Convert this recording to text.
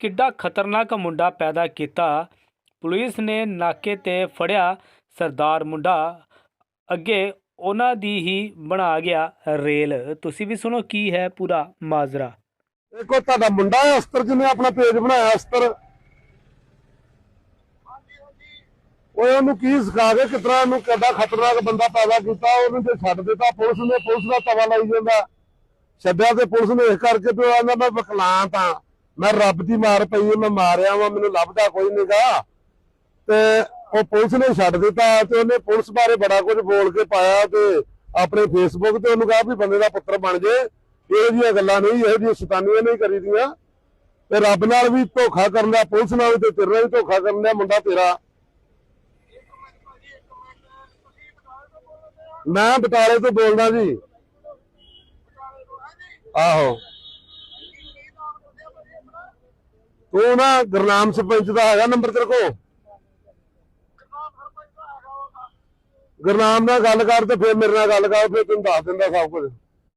ਕਿੱਡਾ ਖਤਰਨਾਕ ਮੁੰਡਾ ਪੈਦਾ ਕੀਤਾ। ਪੁਲਿਸ ਨੇ ਨਾਕੇ ਤੇ ਫੜਿਆ। ਸਰਦਾਰ ਮੁੰਡਾ ਅੱਗੇ ਉਹਨਾਂ ਦੀ ਹੀ ਬਣਾ ਗਿਆ ਰੇਲ। ਤੁਸੀਂ ਵੀ ਸੁਣੋ ਕੀ ਹੈ ਪੂਰਾ ਮਾਜਰਾ। ਦੇਖੋ, ਤੁਹਾਡਾ ਮੁੰਡਾ ਹੈ, ਅਸਤਰ ਜਿਹਨੇ ਆਪਣਾ ਪੇਜ ਬਣਾਇਆ, ਅਸਤਰ? ਉਹ ਉਹਨੂੰ ਕੀ ਸਿਖਾ ਕੇ ਕਿਤਨਾ ਉਹਨੂੰ ਕਿੱਡਾ ਖਤਰਨਾਕ ਬੰਦਾ ਪੈਦਾ ਕੀਤਾ, ਉਹਨੂੰ ਤੇ ਛੱਡ ਦਿੱਤਾ। ਪੁਲਿਸ ਨੇ, ਪੁਲਿਸ ਦਾ ਤਵਾ ਲਾਈ ਜਾਂਦਾ। ਛੱਡਿਆ ਤੇ ਪੁਲਿਸ ਨੇ ਇਸ ਕਰਕੇ ਤੇ ਉਹ ਆਂਦਾ, ਮੈਂ ਵਿਕਲਾਂਤ ਆ ਮੈਂ ਰੱਬ ਦੀ ਮਾਰ ਪਈ ਆ, ਮੈਂ ਮਾਰਿਆ ਵਾਂ ਮੈਨੂੰ ਲੱਭਦਾ ਕੋਈ ਨਹੀਂਗਾ ਤੇ ਉਹ ਪੁਲਿਸ ਨੇ ਛੱਡ ਦਿੱਤਾ ਤੇ ਉਹਨੇ ਪੁਲਿਸ ਬਾਰੇ ਬੜਾ ਕੁਝ ਬੋਲ ਕੇ ਪਾਇਆ ਤੇ ਆਪਣੇ ਫੇਸਬੁੱਕ ਤੇ ਉਹਨੂੰ ਕਿਹਾ ਵੀ ਬੰਦੇ ਦਾ ਪੁੱਤਰ ਬਣ ਜੇ। ਇਹੋ ਜਿਹੀਆਂ ਗੱਲਾਂ ਨਹੀਂ ਇਹੋ ਜਿਹੀਆਂ ਸ਼ੈਤਾਨੀਆਂ ਨਹੀਂ ਕਰੀਦੀਆਂ ਤੇ ਰੱਬ ਨਾਲ ਵੀ ਧੋਖਾ ਕਰਨ ਦਾ ਪੁਲਿਸ ਨਾਲ ਵੀ ਤੇ ਤੇਰੇ ਨਾਲ ਵੀ ਧੋਖਾ ਕਰਨ ਦਾ ਮੁੰਡਾ ਤੇਰਾ। ਮੈਂ ਬਟਾਲੇ ਤੋਂ ਬੋਲਦਾ ਜੀ। ਆਹੋ। ਤੂੰ ਨਾ ਗੁਰਨਾਮ ਸਰਪੰਚ ਦਾ ਹੈਗਾ ਨੰਬਰ ਤੇਰੇ ਕੋਲ? ਗੁਰਨਾਮ ਨਾਲ ਗੱਲ ਕਰ ਤੇ ਫਿਰ ਮੇਰੇ ਨਾਲ ਗੱਲ ਕਰ, ਫਿਰ ਤੈਨੂੰ ਦੱਸ ਦਿੰਦਾ ਸਭ ਕੁਝ।